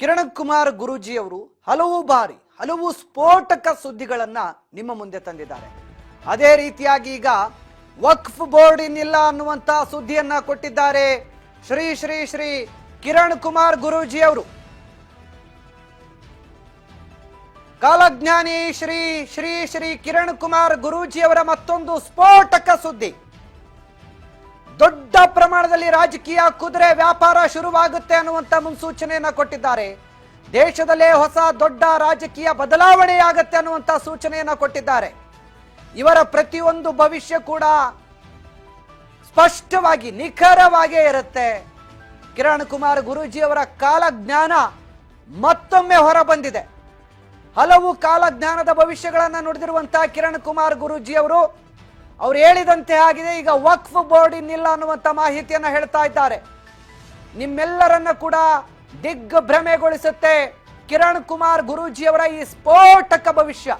ಕಿರಣ್ ಕುಮಾರ್ ಗುರೂಜಿಯವರು ಹಲವು ಬಾರಿ, ಹಲವು ಸ್ಫೋಟಕ ಸುದ್ದಿಗಳನ್ನ ನಿಮ್ಮ ಮುಂದೆ ತಂದಿದ್ದಾರೆ. ಅದೇ ರೀತಿಯಾಗಿ ಈಗ ವಕ್ಫ್ ಬೋರ್ಡ್ ಇನ್ನಿಲ್ಲ ಅನ್ನುವಂತ ಸುದ್ದಿಯನ್ನ ಕೊಟ್ಟಿದ್ದಾರೆ ಶ್ರೀ ಶ್ರೀ ಶ್ರೀ ಕಿರಣ್ ಕುಮಾರ್ ಗುರೂಜಿ ಅವರು ಕಾಲಜ್ಞಾನಿ ಶ್ರೀ ಶ್ರೀ ಶ್ರೀ ಕಿರಣ್ ಕುಮಾರ್ ಗುರೂಜಿ ಅವರ ಮತ್ತೊಂದು ಸ್ಫೋಟಕ ಸುದ್ದಿ. ಪ್ರಮಾಣದಲ್ಲಿ ರಾಜಕೀಯ ಕುದುರೆ ವ್ಯಾಪಾರ ಶುರುವಾಗುತ್ತೆ ಅನ್ನುವಂತ ಮುನ್ಸೂಚನೆಯನ್ನ ಕೊಟ್ಟಿದ್ದಾರೆ. ದೇಶದಲ್ಲೇ ಹೊಸ ದೊಡ್ಡ ರಾಜಕೀಯ ಬದಲಾವಣೆಯಾಗುತ್ತೆ ಅನ್ನುವಂತ ಸೂಚನೆಯನ್ನ ಕೊಟ್ಟಿದ್ದಾರೆ. ಇವರ ಪ್ರತಿಯೊಂದು ಭವಿಷ್ಯ ಕೂಡ ಸ್ಪಷ್ಟವಾಗಿ, ನಿಖರವಾಗೇ ಇರುತ್ತೆ. ಕಿರಣ್ ಕುಮಾರ್ ಗುರೂಜಿ ಅವರ ಕಾಲಜ್ಞಾನ ಮತ್ತೊಮ್ಮೆ ಹೊರ ಬಂದಿದೆ ಹಲವು ಕಾಲಜ್ಞಾನದ ಭವಿಷ್ಯಗಳನ್ನ ನುಡಿದಿರುವಂತಹ ಕಿರಣ್ ಕುಮಾರ್ ಗುರೂಜಿ ಅವರು ಹೇಳಿದಂತೆ ಆಗಿದೆ, ಈಗ ವಕ್ಫ್ ಬೋರ್ಡ್ ಇನ್ನಿಲ್ಲ ಅನ್ನುವಂತ ಮಾಹಿತಿಯನ್ನು ಹೇಳ್ತಾ ಇದ್ದಾರೆ. ನಿಮ್ಮೆಲ್ಲರನ್ನ ಕೂಡ ದಿಗ್ಭ್ರಮೆಗೊಳಿಸುತ್ತೆ ಕಿರಣ್ ಕುಮಾರ್ ಗುರೂಜಿ ಅವರ ಈ ಸ್ಫೋಟಕ ಭವಿಷ್ಯ.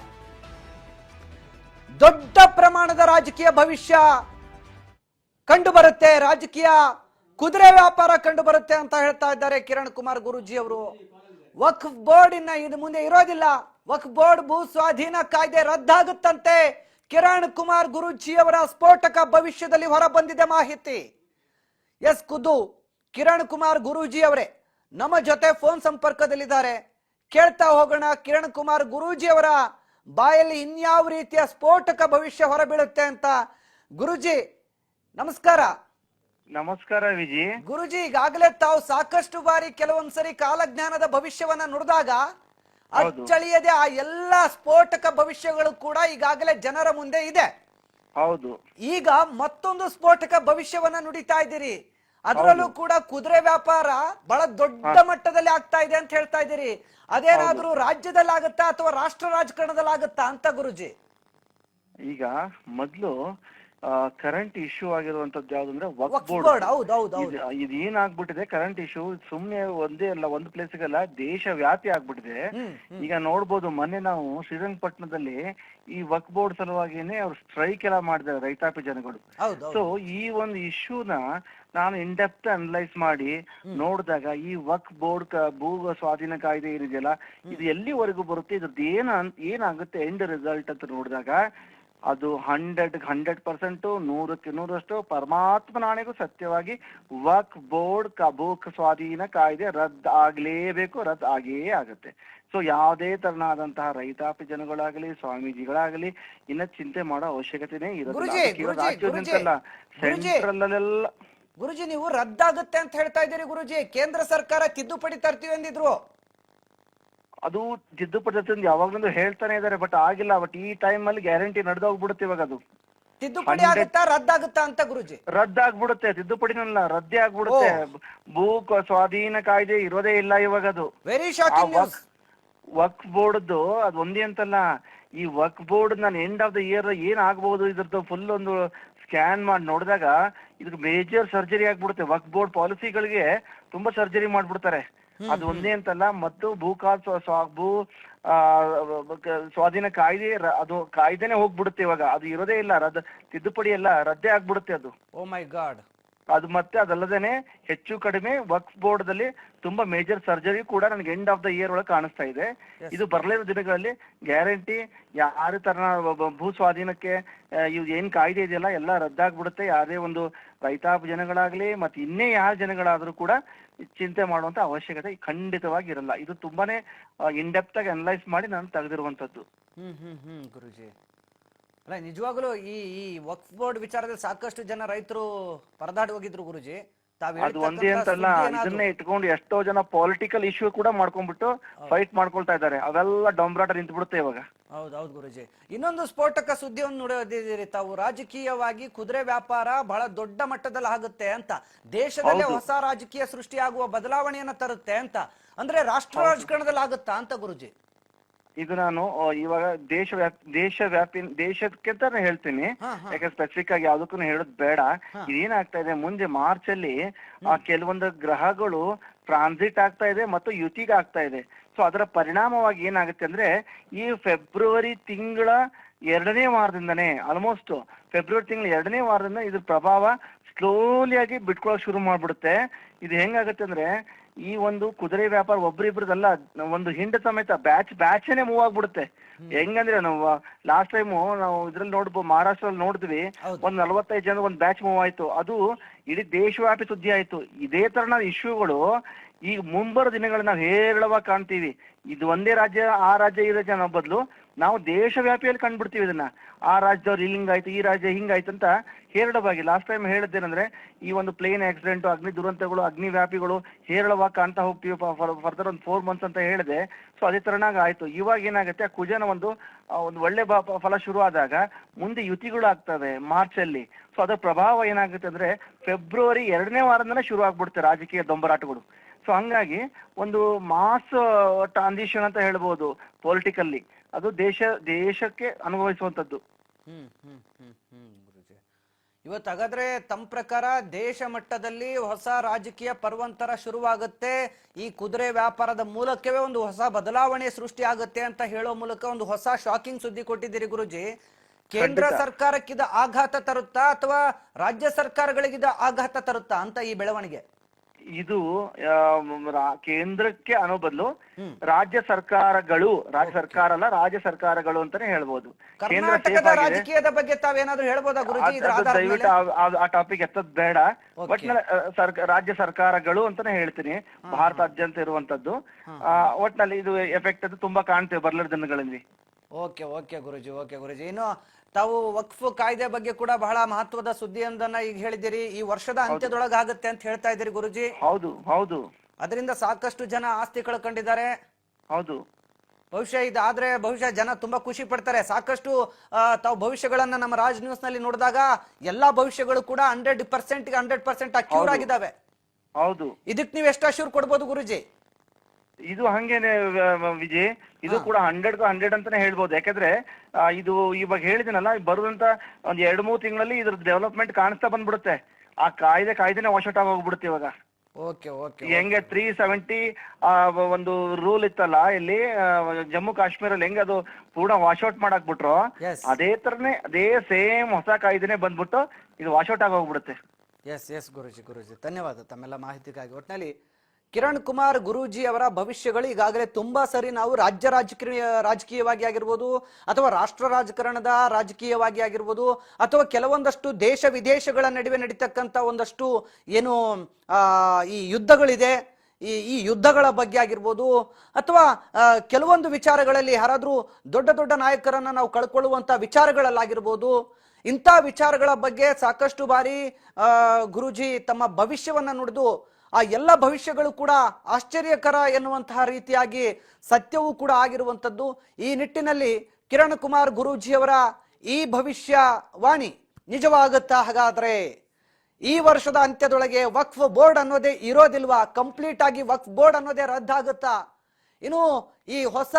ದೊಡ್ಡ ಪ್ರಮಾಣದ ರಾಜಕೀಯ ಭವಿಷ್ಯ ಕಂಡು ಬರುತ್ತೆ ರಾಜಕೀಯ ಕುದುರೆ ವ್ಯಾಪಾರ ಕಂಡು ಬರುತ್ತೆ ಅಂತ ಹೇಳ್ತಾ ಇದ್ದಾರೆ ಕಿರಣ್ ಕುಮಾರ್ ಗುರೂಜಿ ಅವರು ವಕ್ಫ್ ಬೋರ್ಡ್ ಇನ್ನ ಇದು ಮುಂದೆ ಇರೋದಿಲ್ಲ. ವಕ್ಫ್ ಬೋರ್ಡ್ ಭೂ ಸ್ವಾಧೀನ ಕಾಯ್ದೆ ರದ್ದಾಗುತ್ತಂತೆ. ಕಿರಣ್ ಕುಮಾರ್ ಗುರೂಜಿಯವರ ಸ್ಫೋಟಕ ಭವಿಷ್ಯದಲ್ಲಿ ಹೊರ ಬಂದಿದೆ ಮಾಹಿತಿ. ಎಸ್ ಖುದ್ದು ಕಿರಣ್ ಕುಮಾರ್ ಗುರೂಜಿ ಅವರೇ ನಮ್ಮ ಜೊತೆ ಫೋನ್ ಸಂಪರ್ಕದಲ್ಲಿದ್ದಾರೆ. ಕೇಳ್ತಾ ಹೋಗೋಣ ಕಿರಣ್ ಕುಮಾರ್ ಗುರೂಜಿ ಅವರ ಬಾಯಲ್ಲಿ ಇನ್ಯಾವ ರೀತಿಯ ಸ್ಫೋಟಕ ಭವಿಷ್ಯ ಹೊರಬೀಳುತ್ತೆ ಅಂತ. ಗುರುಜಿ ನಮಸ್ಕಾರ. ನಮಸ್ಕಾರ ವಿಜಿ. ಗುರುಜಿ ಈಗಾಗಲೇ ತಾವು ಸಾಕಷ್ಟು ಬಾರಿ ಕೆಲವೊಂದ್ಸರಿ ಕಾಲಜ್ಞಾನದ ಭವಿಷ್ಯವನ್ನ ನುಡಿದಾಗ. ಅಚ್ಚಳಿಯದೆ ಆ ಎಲ್ಲಾ ಸ್ಫೋಟಕ ಭವಿಷ್ಯಗಳು ಕೂಡ ಈಗಾಗಲೇ ಜನರ ಮುಂದೆ ಇದೆ. ಹೌದು. ಈಗ ಮತ್ತೊಂದು ಸ್ಫೋಟಕ ಭವಿಷ್ಯವನ್ನ ನುಡಿತಾ ಇದ್ದೀರಿ. ಅದರಲ್ಲೂ ಕೂಡ ಕುದುರೆ ವ್ಯಾಪಾರ ಬಹಳ ದೊಡ್ಡ ಮಟ್ಟದಲ್ಲಿ ಆಗ್ತಾ ಇದೆ ಅಂತ ಹೇಳ್ತಾ ಇದ್ದೀರಿ. ಅದೇನಾದ್ರೂ ರಾಜ್ಯದಲ್ಲಿ ಆಗುತ್ತಾ ಅಥವಾ ರಾಷ್ಟ್ರ ರಾಜಕಾರಣದಲ್ಲಿ ಆಗುತ್ತಾ ಅಂತ ಗುರುಜಿ? ಈಗ ಮೊದ್ಲು ಕರೆಂಟ್ ಇಶ್ಯೂ ಆಗಿರುವಂತದ್ದು ಯಾವ್ದು ಅಂದ್ರೆ ವಕ್ ವಕ್ಫ್ ಬೋರ್ಡ್ ಹೌದು ಹೌದು ಹೌದು. ಇದು ಏನಾಗ್ಬಿಟ್ಟಿದೆ ಕರೆಂಟ್ ಇಶ್ಯೂ ಸುಮ್ನೆ ಒಂದೇ ಅಲ್ಲ ಒಂದು ಪ್ಲೇಸ್ಗೆಲ್ಲ ದೇಶ ವ್ಯಾಪಿ ಆಗ್ಬಿಟ್ಟಿದೆ. ಈಗ ನೋಡ್ಬೋದು ಮೊನ್ನೆ ನಾವು ಶ್ರೀರಂಗಪಟ್ಟಣದಲ್ಲಿ ಈ ವರ್ಕ್ ಬೋರ್ಡ್ ಸಲುವಾಗಿನೇ ಅವ್ರು ಸ್ಟ್ರೈಕ್ ಎಲ್ಲ ಮಾಡಿದ್ದಾರೆ ರೈತಾಪಿ ಜನಗಳು. ಸೊ ಈ ಒಂದು ಇಶ್ಯೂನ ನಾನು ಇಂಡೆಪ್ತ್ ಅನಲೈಸ್ ಮಾಡಿ ನೋಡಿದಾಗ ಈ ವಕ್ ಬೋರ್ಡ್ ಭೂ ಸ್ವಾಧೀನ ಕಾಯ್ದೆ ಏನಿದೆಯಲ್ಲ ಇದು ಎಲ್ಲಿವರೆಗೂ ಬರುತ್ತೆ ಇದ್ರದ್ದು ಏನ ಏನಾಗುತ್ತೆ ಎಂಡ್ ರಿಸಲ್ಟ್ ಅಂತ ನೋಡಿದಾಗ ಅದು ಹಂಡ್ರೆಡ್ ಹಂಡ್ರೆಡ್ ಪರ್ಸೆಂಟ್ ನೂರಕ್ಕೆ ನೂರಷ್ಟು ಪರಮಾತ್ಮ ನಾಣೆಗೂ ಸತ್ಯವಾಗಿ ವಕ್ ಬೋರ್ಡ್ ಕಬೂಕ್ ಸ್ವಾಧೀನ ಕಾಯ್ದೆ ರದ್ದು ಆಗ್ಲೇಬೇಕು ರದ್ದು ಆಗೇ ಆಗುತ್ತೆ. ಸೊ ಯಾವುದೇ ತರನಾದಂತಹ ರೈತಾಪಿ ಜನಗಳಾಗಲಿ ಸ್ವಾಮೀಜಿಗಳಾಗಲಿ ಇನ್ನ ಚಿಂತೆ ಮಾಡೋ ಅವಶ್ಯಕತೆನೇ ಇರೋದಿಲ್ಲ. ಗುರೂಜಿ, ಅದು ಕೇವಲ ಗುರೂಜಿ, ರಾಜ್ಯದಂತಲ್ಲ ಗುರೂಜಿ. ಸೆಂಟ್ರಲ್ ಅಲ್ಲೆಲ್ಲ ಗುರುಜಿ ನೀವು ರದ್ದಾಗುತ್ತೆ ಅಂತ ಹೇಳ್ತಾ ಇದ್ದೀರಿ ಗುರುಜಿ. ಕೇಂದ್ರ ಸರ್ಕಾರ ತಿದ್ದುಪಡಿ ತರ್ತೀವಿ ಅಂದಿದ್ರು. ಅದು ತಿದ್ದುಪಡಿ ಅಂತ ಯಾವಾಗ್ಲೂ ಹೇಳ್ತಾನೆ ಇದಾರೆ ಬಟ್ ಆಗಿಲ್ಲ. ಬಟ್ ಈ ಟೈಮ್ ಅಲ್ಲಿ ಗ್ಯಾರಂಟಿ ನಡೆದೋಗ್ಬಿಡುತ್ತೆ ಇವಾಗ ಅದು. ತಿದ್ದುಪಡಿ ಆಗುತ್ತಾ ರದ್ದಾಗುತ್ತಾ ಅಂತ ಗುರುಜಿ? ರದ್ದಾಗ್ಬಿಡುತ್ತೆ. ತಿದ್ದುಪಡಿನಲ್ಲ ರದ್ದೇ ಆಗ್ಬಿಡುತ್ತೆ. ಭೂ ಸ್ವಾಧೀನ ಕಾಯ್ದೆ ಇರೋದೇ ಇಲ್ಲ ಇವಾಗ ಅದು. ವೆರಿ ವಕ್ ಬೋರ್ಡ್ದು ಅದು ಒಂದೇ ಅಂತಲ್ಲ. ಈ ವಕ್ ಬೋರ್ಡ್ ನಾನು ಎಂಡ್ ಆಫ್ ದ ಇಯರ್ ಏನ್ ಆಗ್ಬಹುದು ಇದ್ರದ್ದು ಫುಲ್ ಒಂದು ಸ್ಕ್ಯಾನ್ ಮಾಡಿ ನೋಡಿದಾಗ ಇದ್ರ ಮೇಜರ್ ಸರ್ಜರಿ ಆಗ್ಬಿಡುತ್ತೆ. ವಕ್ ಬೋರ್ಡ್ ಪಾಲಿಸಿಗಳಿಗೆ ತುಂಬಾ ಸರ್ಜರಿ ಮಾಡ್ಬಿಡ್ತಾರೆ. ಅದು ಒಂದೇ ಅಂತಲ್ಲ ಮತ್ತು ಭೂ ಭೂ ಆ, ಸ್ವಾಧೀನ ಕಾಯ್ದೆ ಅದು ಕಾಯ್ದೆನೆ ಹೋಗ್ಬಿಡುತ್ತೆ ಇವಾಗ. ಅದು ಇರೋದೇ ಇಲ್ಲ ರದ್ ತಿದ್ದುಪಡಿ ಎಲ್ಲ ರದ್ದೆ ಆಗ್ಬಿಡುತ್ತೆ ಅದು. Oh my God. ಅದು ಮತ್ತೆ ಅದಲ್ಲದೇನೆ ಹೆಚ್ಚು ಕಡಿಮೆ ವಕ್ಫ್ ಬೋರ್ಡ್ ದಲ್ಲಿ ತುಂಬಾ ಮೇಜರ್ ಸರ್ಜರಿ ಕೂಡ ನನಗೆ ಎಂಡ್ ಆಫ್ ದ ಇಯರ್ ಒಳಗೆ ಕಾಣಿಸ್ತಾ ಇದೆ. ಇದು ಬರಲಿರೋ ದಿನಗಳಲ್ಲಿ ಗ್ಯಾರಂಟಿ ಯಾರು ತರ ಭೂ ಸ್ವಾಧೀನಕ್ಕೆ ಇವ್ ಏನ್ ಕಾಯ್ದೆ ಇದೆಯಲ್ಲ ಎಲ್ಲ ರದ್ದಾಗ್ಬಿಡುತ್ತೆ. ಯಾರೇ ಒಂದು ರೈತಾಪಿ ಜನಗಳಾಗ್ಲಿ ಮತ್ತೆ ಇನ್ನೇ ಯಾರ ಜನಗಳಾದ್ರೂ ಕೂಡ ಚಿಂತೆ ಮಾಡುವಂತ ಅವಶ್ಯಕತೆ ಖಂಡಿತವಾಗಿ ಇರಲ್ಲ ಇದು ತುಂಬಾನೇ ಇನ್ಡೆಪ್ತ್ ಆಗಿ ಅನಲೈಸ್ ಮಾಡಿ ನಾನು ತೆಗೆದಿರುವಂತದ್ದು. ಹ್ಮ್ ಹ್ಮ್ ಹ್ಮ್ ಗುರುಜಿ. ಅಲ್ಲ ನಿಜವಾಗ್ಲೂ ಈ ಈ ವಕ್ಫ್ ಬೋರ್ಡ್ ವಿಚಾರದಲ್ಲಿ ಸಾಕಷ್ಟು ಜನ ರೈತರು ಪರದಾಡಿ ಹೋಗಿದ್ರು ಗುರುಜಿ. ಅದು ಒಂದೇ ಅಂತಲ್ಲ ಇದನ್ನೇ ಇಟ್ಕೊಂಡು ಎಷ್ಟೋ ಜನ ಪೊಲಿಟಿಕಲ್ ಇಶ್ಯೂ ಕೂಡ ಮಾಡ್ಕೊಂಡ್ಬಿಟ್ಟು ಫೈಟ್ ಮಾಡ್ಕೊಳ್ತಾ ಇದ್ದಾರೆ. ಅವೆಲ್ಲ ಡೊಂಬ್ರಾಟ ನಿಂತ್ಬಿಡುತ್ತೆ ಇವಾಗ. ಹೌದು ಹೌದು ಗುರುಜಿ. ಇನ್ನೊಂದು ಸ್ಫೋಟಕ ಸುದ್ದಿಯನ್ನು ನೋಡೋದಿದ್ದೀರಿ. ತಾವು ರಾಜಕೀಯವಾಗಿ ಕುದುರೆ ವ್ಯಾಪಾರ ಬಹಳ ದೊಡ್ಡ ಮಟ್ಟದಲ್ಲಿ ಆಗುತ್ತೆ ಅಂತ. ದೇಶದಲ್ಲೇ ಹೊಸ ರಾಜಕೀಯ ಸೃಷ್ಟಿಯಾಗುವ ಬದಲಾವಣೆಯನ್ನ ತರುತ್ತೆ ಅಂತ. ಅಂದ್ರೆ ರಾಷ್ಟ್ರ ರಾಜಕಾರಣದಲ್ಲಿ ಆಗುತ್ತಾ ಅಂತ ಗುರುಜಿ? ಇದು ನಾನು ಇವಾಗ ದೇಶ ವ್ಯಾಪ್ ದೇಶ ವ್ಯಾಪಿ ದೇಶಕ್ಕೆ ತರ ಹೇಳ್ತೀನಿ. ಯಾಕಂದ್ರೆ ಸ್ಪೆಸಿಫಿಕ್ ಆಗಿ ಯಾವ್ದಕ್ಕೂ ಹೇಳೋದ್ ಬೇಡ. ಇದೇನಾಗ್ತಾ ಇದೆ ಮುಂದೆ ಮಾರ್ಚ್ ಅಲ್ಲಿ ಆ ಕೆಲವೊಂದು ಗ್ರಹಗಳು ಟ್ರಾನ್ಸಿಟ್ ಆಗ್ತಾ ಇದೆ ಮತ್ತು ಯುತಿಗೆ ಆಗ್ತಾ ಇದೆ. ಸೊ ಅದರ ಪರಿಣಾಮವಾಗಿ ಏನಾಗುತ್ತೆ ಅಂದ್ರೆ, ಈ ಫೆಬ್ರವರಿ ತಿಂಗಳ ಎರಡನೇ ವಾರದಿಂದನೇ ಆಲ್ಮೋಸ್ಟ್ ಫೆಬ್ರವರಿ ತಿಂಗಳ ಎರಡನೇ ವಾರದಿಂದ ಇದ್ರ ಪ್ರಭಾವ ಸ್ಲೋಲಿ ಆಗಿ ಬಿಟ್ಕೊಳಕ್ ಶುರು ಮಾಡ್ಬಿಡುತ್ತೆ. ಇದು ಹೆಂಗಾಗುತ್ತೆ ಅಂದ್ರೆ ಈ ಒಂದು ಕುದುರೆ ವ್ಯಾಪಾರ ಒಬ್ರಿಬ್ರದಲ್ಲ ಒಂದು ಹಿಂಡ ಸಮೇತ ಬ್ಯಾಚ್ ಬ್ಯಾಚನೇ ಮೂವ್ ಆಗ್ಬಿಡುತ್ತೆ. ಹೆಂಗಂದ್ರೆ ನಾವು ಲಾಸ್ಟ್ ಟೈಮು ನಾವು ಇದ್ರಲ್ಲಿ ನೋಡ್ಬೋದು ಮಹಾರಾಷ್ಟ್ರಲ್ಲಿ ನೋಡಿದ್ವಿ. ಒಂದ್ ನಲವತ್ತೈದು ಜನ ಒಂದ್ ಬ್ಯಾಚ್ ಮೂವ್ ಆಯ್ತು. ಅದು ಇಡೀ ದೇಶವ್ಯಾಪಿ ಸುದ್ದಿ ಆಯ್ತು. ಇದೇ ತರನ ಇಶ್ಯೂಗಳು ಈಗ ಮುಂಬರೋ ದಿನಗಳಲ್ಲಿ ನಾವು ಹೇರಳವಾಗಿ ಕಾಣ್ತೀವಿ. ಇದು ಒಂದೇ ರಾಜ್ಯ ಆ ರಾಜ್ಯ ಈ ರಾಜ್ಯ ಅನ್ನೋ ಬದಲು ನಾವು ದೇಶವ್ಯಾಪಿಯಲ್ಲಿ ಕಂಡ್ಬಿಡ್ತೀವಿ ಇದನ್ನ. ಆ ರಾಜ್ಯದವ್ರು ಹಿಂಗಾಯ್ತು, ಈ ರಾಜ್ಯ ಹಿಂಗಾಯ್ತು ಅಂತ ಹೇರಳವಾಗಿ ಲಾಸ್ಟ್ ಟೈಮ್ ಹೇಳಿದ್ದೇನೆಂದ್ರೆ ಈ ಒಂದು ಪ್ಲೇನ್ ಆಕ್ಸಿಡೆಂಟ್ ಅಗ್ನಿ ದುರಂತಗಳು, ಅಗ್ನಿ ವ್ಯಾಪಿಗಳು ಹೇರಳವಾಗಿ ಕಾಣ್ತಾ ಹೋಗ್ತೀವಿ ಫರ್ದರ್ ಒಂದು ಫೋರ್ ಮಂತ್ಸ್ ಅಂತ ಹೇಳಿದೆ. ಸೊ ಅದೇ ತರನಾಗ ಆಯ್ತು. ಇವಾಗ ಏನಾಗುತ್ತೆ, ಆ ಕುಜನ ಒಂದು ಒಂದು ಒಳ್ಳೆ ಫಲ ಶುರು ಆದಾಗ ಮುಂದೆ ಯುತಿಗಳು ಆಗ್ತವೆ ಮಾರ್ಚ್ ಅಲ್ಲಿ ಸೊ ಅದರ ಪ್ರಭಾವ ಏನಾಗುತ್ತೆ ಅಂದ್ರೆ ಫೆಬ್ರವರಿ ಎರಡನೇ ವಾರದಿಂದ ಶುರು ಆಗ್ಬಿಡುತ್ತೆ ರಾಜಕೀಯ ದೊಂಬರಾಟಗಳು. ಸೊ ಹಂಗಾಗಿ ಒಂದು ಮಾಸ್ ಟ್ರಾನ್ಸಿಷನ್ ಅಂತ ಹೇಳ್ಬೋದು ಪೊಲಿಟಿಕಲ್ಲಿ ಅದು ದೇಶ ದೇಶಕ್ಕೆ ಅನುಭವಿಸುವಂತದ್ದು ಹ್ಮ್ ಹ್ಮ್ ಹ್ಮ್ ಹ್ಮ್ ಗುರುಜಿ. ಇವತ್ತು ಹಾಗಾದ್ರೆ ತಮ್ಮ ಪ್ರಕಾರ ದೇಶ ಮಟ್ಟದಲ್ಲಿ ಹೊಸ ರಾಜಕೀಯ ಪರ್ವಂತರ ಶುರುವಾಗುತ್ತೆ. ಈ ಕುದುರೆ ವ್ಯಾಪಾರದ ಮೂಲಕವೇ ಒಂದು ಹೊಸ ಬದಲಾವಣೆ ಸೃಷ್ಟಿ ಆಗುತ್ತೆ ಅಂತ ಹೇಳೋ ಮೂಲಕ ಒಂದು ಹೊಸ ಶಾಕಿಂಗ್ ಸುದ್ದಿ ಕೊಟ್ಟಿದ್ದೀರಿ ಗುರುಜಿ. ಕೇಂದ್ರ. ಸರ್ಕಾರಕ್ಕಿದ ಆಘಾತ ತರುತ್ತಾ ಅಥವಾ ರಾಜ್ಯ ಸರ್ಕಾರಗಳಿಗಿದ ಆಘಾತ ತರುತ್ತಾ ಅಂತ ಈ ಬೆಳವಣಿಗೆ? ಇದು ಕೇಂದ್ರಕ್ಕೆ ಅನ್ನೋ ಬದಲು ರಾಜ್ಯ ಸರ್ಕಾರಗಳು ರಾಜ್ಯ ಸರ್ಕಾರ ಅಲ್ಲ ರಾಜ್ಯ ಸರ್ಕಾರಗಳು ಅಂತಾನೆ ಹೇಳ್ಬೋದು. ಕರ್ನಾಟಕದ ರಾಜಕೀಯದ ಬಗ್ಗೆ ತಾವೇನಾದ್ರೂ ಹೇಳ್ಬೋದಾ ಗುರುಜಿ? ದಯವಿಟ್ಟು ಆ- ಟಾಪಿಕ್ ಎತ್ತದ್ ಬೇಡ. ಬಟ್ ರಾಜ್ಯ ಸರ್ಕಾರಗಳು ಅಂತಾನೆ ಹೇಳ್ತೀನಿ. ಭಾರತಾದ್ಯಂತ ಇರುವಂತದ್ದು. ಆ, ಒಟ್ನಲ್ಲಿ ಇದು ಎಫೆಕ್ಟ್ ಅದು ತುಂಬಾ ಕಾಣ್ತೇವೆ ಬರ್ಲರ ದಿನಗಳಲ್ಲಿ. Okay okay Guruji okay Guruji. ಇನ್ನು ತಾವು ವಕ್ಫ್ ಕಾಯ್ದೆ ಬಗ್ಗೆ ಕೂಡ ಬಹಳ ಮಹತ್ವದ ಸುದ್ದಿಯೊಂದನ್ನ ಈಗ ಹೇಳಿದಿರಿ ಈ ವರ್ಷದ ಅಂತ್ಯದೊಳಗ ಆಗುತ್ತೆ ಅಂತ ಹೇಳ್ತಾ ಇದ್ದೀರಿ ಗುರುಜಿ. ಹೌದು ಹೌದು. ಅದರಿಂದ ಸಾಕಷ್ಟು ಜನ ಆಸ್ತಿ ಕಳ್ಕೊಂಡಿದ್ದಾರೆ. ಹೌದು. ಬಹುಶಃ ಇದಾದ್ರೆ ಬಹುಶಃ ಜನ ತುಂಬಾ ಖುಷಿ ಪಡ್ತಾರೆ. ಸಾಕಷ್ಟು ತಾವು ಭವಿಷ್ಯಗಳನ್ನ ನಮ್ಮ ರಾಜ್ ನ್ಯೂಸ್ನಲ್ಲಿ ನೋಡಿದಾಗ ಎಲ್ಲಾ ಭವಿಷ್ಯಗಳು ಕೂಡ hundred percent hundred percent occur ಆಗಿದಾವೆ ಹೌದು. ಇದಕ್ ನೀವು ಎಷ್ಟು ಅಶ್ಯೂರ್ ಕೊಡ್ಬೋದು ಗುರುಜಿ? ಇದು ಹಂಗೇನೆ ವಿಜಯ್ ಇದು ಕೂಡ ಹಂಡ್ರೆಡ್ ಹಂಡ್ರೆಡ್ ಅಂತಾನೆ ಹೇಳ್ಬೋದು. ಯಾಕಂದ್ರೆ ಇದು ಇವಾಗ ಹೇಳಿದಿನಲ್ಲ ಬರುವಂತ ಒಂದ್ ಎರಡ್ ಮೂರ್ ತಿಂಗಳಲ್ಲಿ ಇದ್ರ ಡೆವಲಪ್ಮೆಂಟ್ ಕಾಣಿಸ್ತಾ ಬಂದ್ಬಿಡುತ್ತೆ. ಆ ಕಾಯ್ದೆ ಕಾಯ್ದೆನೆ ವಾಶೌಟ್ ಆಗಿ ಹೋಗ್ಬಿಡುತ್ತೆ ಇವಾಗ. ಓಕೆ ಓಕೆ ಹೆಂಗೆ ತ್ರೀ ಸೆವೆಂಟಿ ಒಂದು ರೂಲ್ ಇತ್ತಲ್ಲ ಇಲ್ಲಿ ಜಮ್ಮು ಕಾಶ್ಮೀರಲ್ಲಿ ಹೆಂಗೆ ಅದು ಪೂರ್ಣ ವಾಶ್ಔಟ್ ಮಾಡಾಕ್ ಬಿಟ್ರು Yes. ಅದೇ ತರನೇ ಅದೇ ಸೇಮ್ ಹೊಸ ಕಾಯ್ದೆನೆ ಬಂದ್ಬಿಟ್ಟು ಇದು ವಾಶ್ಔಟ್ ಆಗಿ ಹೋಗ್ಬಿಡುತ್ತೆ ಎಸ್ ಎಸ್ ಗುರುಜಿ ಗುರುಜಿ. ಧನ್ಯವಾದ ತಮ್ಮೆಲ್ಲ ಮಾಹಿತಿಗಾಗಿ. ಒಟ್ಟಿನಲ್ಲಿ ಕಿರಣ್ ಕುಮಾರ್ ಗುರೂಜಿ ಅವರ ಭವಿಷ್ಯಗಳು ಈಗಾಗಲೇ ತುಂಬಾ ಸರಿ ನಾವು ರಾಜ್ಯ ರಾಜಕೀಯ, ರಾಜಕೀಯವಾಗಿ ಆಗಿರ್ಬೋದು ಅಥವಾ ರಾಷ್ಟ್ರ ರಾಜಕಾರಣದ ರಾಜಕೀಯವಾಗಿ ಆಗಿರ್ಬೋದು ಅಥವಾ ಕೆಲವೊಂದಷ್ಟು ದೇಶ ವಿದೇಶಗಳ ನಡುವೆ ನಡೀತಕ್ಕಂಥ ಒಂದಷ್ಟು ಏನು ಈ ಯುದ್ಧಗಳಿದೆ, ಈ ಈ ಯುದ್ಧಗಳ ಬಗ್ಗೆ ಆಗಿರ್ಬೋದು ಅಥವಾ ಕೆಲವೊಂದು ವಿಚಾರಗಳಲ್ಲಿ ಯಾರಾದರೂ ದೊಡ್ಡ ದೊಡ್ಡ ನಾಯಕರನ್ನ ನಾವು ಕಳ್ಕೊಳ್ಳುವಂತ ವಿಚಾರಗಳಲ್ಲಾಗಿರ್ಬೋದು, ಇಂಥ ವಿಚಾರಗಳ ಬಗ್ಗೆ ಸಾಕಷ್ಟು ಬಾರಿ ಗುರೂಜಿ ತಮ್ಮ ಭವಿಷ್ಯವನ್ನ ನುಡಿದು ಆ ಎಲ್ಲ ಭವಿಷ್ಯಗಳು ಕೂಡ ಆಶ್ಚರ್ಯಕರ ಎನ್ನುವಂತಹ ರೀತಿಯಾಗಿ ಸತ್ಯವೂ ಕೂಡ ಆಗಿರುವಂಥದ್ದು. ಈ ನಿಟ್ಟಿನಲ್ಲಿ ಕಿರಣ್ ಕುಮಾರ್ ಗುರೂಜಿಯವರ ಈ ಭವಿಷ್ಯವಾಣಿ ನಿಜವಾಗುತ್ತಾ ಹಾಗಾದರೆ? ಈ ವರ್ಷದ ಅಂತ್ಯದೊಳಗೆ ವಕ್ಫ್ ಬೋರ್ಡ್ ಅನ್ನೋದೇ ಇರೋದಿಲ್ವಾ? ಕಂಪ್ಲೀಟ್ ಆಗಿ ವಕ್ಫ್ ಬೋರ್ಡ್ ಅನ್ನೋದೇ ರದ್ದಾಗುತ್ತಾ? ಇನ್ನು ಈ ಹೊಸ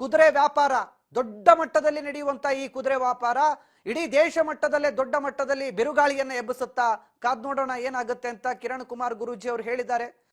ಕುದುರೆ ವ್ಯಾಪಾರ, ದೊಡ್ಡ ಮಟ್ಟದಲ್ಲಿ ನಡೆಯುವಂತ ಈ ಕುದುರೆ ವ್ಯಾಪಾರ ಇಡೀ ದೇಶ ಮಟ್ಟದಲ್ಲೇ, ದೊಡ್ಡ ಮಟ್ಟದಲ್ಲಿ ಬಿರುಗಾಳಿಯನ್ನ ಎಬ್ಬಿಸುತ್ತಾ ಕಾದ್ ನೋಡೋಣ ಏನಾಗುತ್ತೆ ಅಂತ ಕಿರಣ್ ಕುಮಾರ್ ಗುರೂಜಿ ಅವರು ಹೇಳಿದ್ದಾರೆ.